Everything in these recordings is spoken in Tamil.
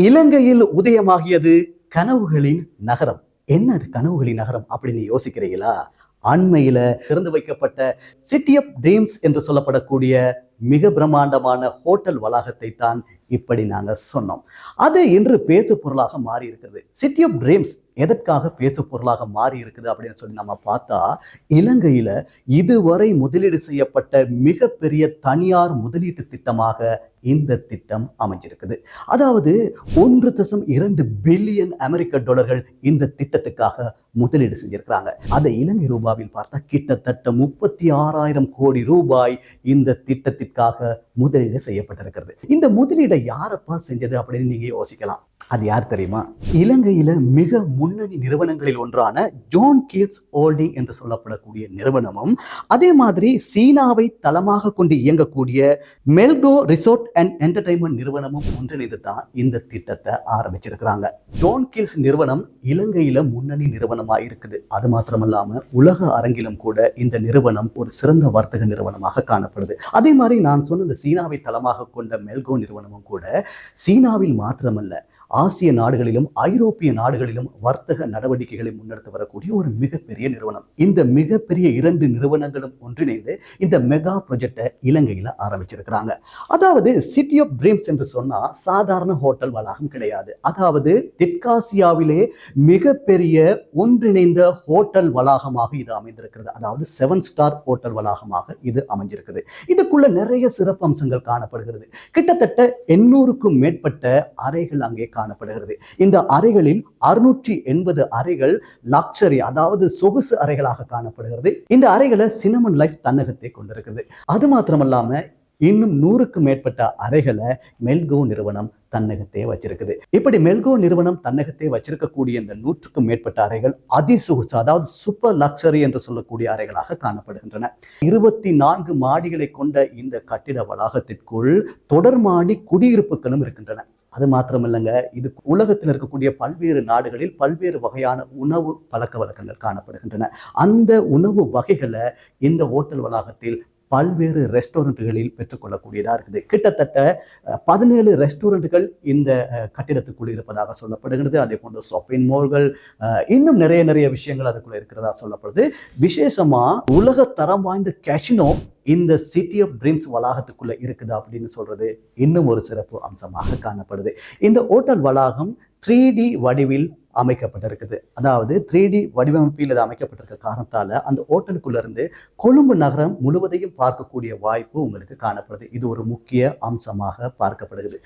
இலங்கையில் உதயமாகியது கனவுகளின் நகரம். என்ன அது கனவுகளின் நகரம் அப்படின்னு யோசிக்கிறீங்களா? அண்மையில திறந்து வைக்கப்பட்ட சிட்டி ஆஃப் ட்ரீம்ஸ் என்று சொல்லப்படக்கூடிய மிக பிரம்மாண்டமான ஹோட்டல் வளாகத்தை தான் இப்படி நாங்கள் சொன்னோம். அது இன்று பேசு பொருளாக மாறி இருக்குது சிட்டி ஆஃப் ட்ரீம்ஸ் எதற்காக பேசு பொருளாக மாறி இருக்குது அப்படின்னு சொல்லி நம்ம பார்த்தா இலங்கையில் இதுவரை முதலீடு செய்யப்பட்ட மிகப்பெரிய தனியார் முதலீட்டு திட்டமாக இந்த திட்டம் அமைஞ்சிருக்குது. அதாவது ஒன்று தசம் இரண்டு பில்லியன் அமெரிக்க டாலர்கள் இந்த திட்டத்துக்காக முதலீடு செஞ்சிருக்கிறாங்க. அதை இலங்கை ரூபாவில் பார்த்தா கிட்டத்தட்ட முப்பத்தி ஆறாயிரம் கோடி ரூபாய் இந்த திட்டத்திற்காக முதலீடு செய்யப்பட்டிருக்கிறது. இந்த முதலீடை யாரப்பா செஞ்சது அப்படின்னு நீங்க யோசிக்கலாம். அது யார் தெரியுமா? இலங்கையில மிக முன்னணி நிறுவனங்களில் ஒன்றான ஜோன் கீல்ஸ் ஹோல்டிங் என்று சொல்லப்படக்கூடிய நிறுவனமும் அதே மாதிரி சீனாவை தளமாக கொண்டு இயங்கக்கூடிய மெல்கோ ரிசோர்ட் அண்ட் என்டர்டைன்மெண்ட் நிறுவனமும் ஒன்றிணைந்து தான் இந்த திட்டத்தை ஆரம்பிச்சிருக்கிறாங்க. ஜோன் கீல்ஸ் நிறுவனம் இலங்கையில முன்னணி நிறுவனமாக இருக்குது. அது மாத்திரமல்லாம உலக அரங்கிலும் கூட இந்த நிறுவனம் ஒரு சிறந்த வர்த்தக நிறுவனமாக காணப்படுது. அதே மாதிரி நான் சொன்ன இந்த சீனாவை தளமாக கொண்ட மெல்கோ நிறுவனமும் கூட சீனாவில் மாத்திரமல்ல ஆசிய நாடுகளிலும் ஐரோப்பிய நாடுகளிலும் வர்த்தக நடவடிக்கைகளை முன்னெடுத்து வரக்கூடிய ஒரு மிகப்பெரிய நிறுவனம். இந்த மிகப்பெரிய இரண்டு நிறுவனங்களும் ஒன்றிணைந்து இந்த மெகா ப்ராஜெக்டை இலங்கையில் ஆரம்பிச்சிருக்கிறாங்க. அதாவது சிட்டி ஆஃப் ட்ரீம்ஸ் என்று சொன்னால் சாதாரண ஹோட்டல் வளாகம் கிடையாது. அதாவது தெற்காசியாவிலே மிகப்பெரிய ஒன்றிணைந்த ஹோட்டல் வளாகமாக இது அமைந்திருக்கிறது. அதாவது செவன் ஸ்டார் ஹோட்டல் வளாகமாக இது அமைஞ்சிருக்குது. இதுக்குள்ள நிறைய சிறப்பு அம்சங்கள் காணப்படுகிறது. கிட்டத்தட்ட எண்ணூறுக்கும் மேற்பட்ட அறைகள் அங்கே காணப்படுகிறது. இந்த அறைகளில் அறுநூற்றி எண்பது அறைகள் லக்ஸரி அதாவது சொகுசு அறைகளாக காணப்படுகிறது. இந்த அறைகளை சினமன் லைஃப் தன்னகத்தை கொண்டிருக்கிறது அது மாத்திரமல்லாம இன்னும் நூறுக்கும் மேற்பட்ட அறைகளை மெல்கோ நிறுவனம் தன்னகத்தே வச்சிருக்குது. இப்படி மெல்கோ நிறுவனம் தன்னகத்தே வச்சிருக்கக்கூடிய இந்த நூற்றுக்கும் மேற்பட்ட அறைகள் அதிசொகுசு அதாவது சூப்பர் லக்ஸரி என்று சொல்லக்கூடிய அறைகளாக காணப்படுகின்றன. இருபத்தி நான்கு மாடிகளை கொண்ட இந்த கட்டிட வளாகத்திற்குள் தொடர் மாடி குடியிருப்புகளும் இருக்கின்றன. அது மாத்திரமில்லைங்க இது உலகத்தில் இருக்கக்கூடிய பல்வேறு நாடுகளில் பல்வேறு வகையான உணவு பழக்க வழக்கங்கள் காணப்படுகின்றன. அந்த உணவு வகைகளை இந்த ஓட்டல் வளாகத்தில் பல்வேறு ரெஸ்டாரண்ட்டுகளில் பெற்றுக்கொள்ளக்கூடியதாக இருக்குது. கிட்டத்தட்ட பதினேழு ரெஸ்டாரண்ட்டுகள் இந்த கட்டிடத்துக்குள் இருப்பதாக சொல்லப்படுகிறது. அதே போன்று ஷாப்பிங் மால்கள் இன்னும் நிறைய நிறைய விஷயங்கள் அதுக்குள்ள இருக்கிறதா சொல்லப்படுது. விசேஷமாக உலக தரம் வாய்ந்த கேஷினோ இந்த சிட்டி ஆஃப் ட்ரீம்ஸ் வளாகத்துக்குள்ளே இருக்குது அப்படின்னு சொல்கிறது இன்னும் ஒரு சிறப்பு அம்சமாக காணப்படுது. இந்த ஓட்டல் வளாகம் த்ரீ டி வடிவில் அமைக்கப்பட்டிருக்குது. அதாவது த்ரீ டி வடிவமைப்பில் இது அமைக்கப்பட்டிருக்க காரணத்தால் அந்த ஹோட்டலுக்குள்ளேருந்து கொழும்பு நகரம் முழுவதையும் பார்க்கக்கூடிய வாய்ப்பு உங்களுக்கு காணப்படுது. இது ஒரு முக்கிய அம்சமாக பார்க்கப்படுகிறது.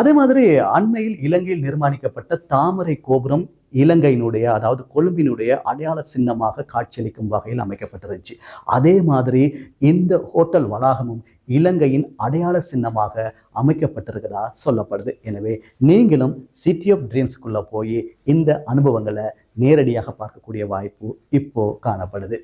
அதே மாதிரி அண்மையில் இலங்கையில் நிர்மாணிக்கப்பட்ட தாமரை கோபுரம் இலங்கையினுடைய அதாவது கொழும்பினுடைய அடையாள சின்னமாக காட்சியளிக்கும் வகையில் அமைக்கப்பட்டிருந்துச்சு. அதே மாதிரி இந்த ஹோட்டல் வளாகமும் இலங்கையின் அடையாள சின்னமாக அமைக்கப்பட்டிருக்கிறதா சொல்லப்படுது. எனவே நீங்களும் சிட்டி ஆஃப் ட்ரீம்ஸ்குள்ளே போய் இந்த அனுபவங்களை நேரடியாக பார்க்கக்கூடிய வாய்ப்பு இப்போ காணப்படுது.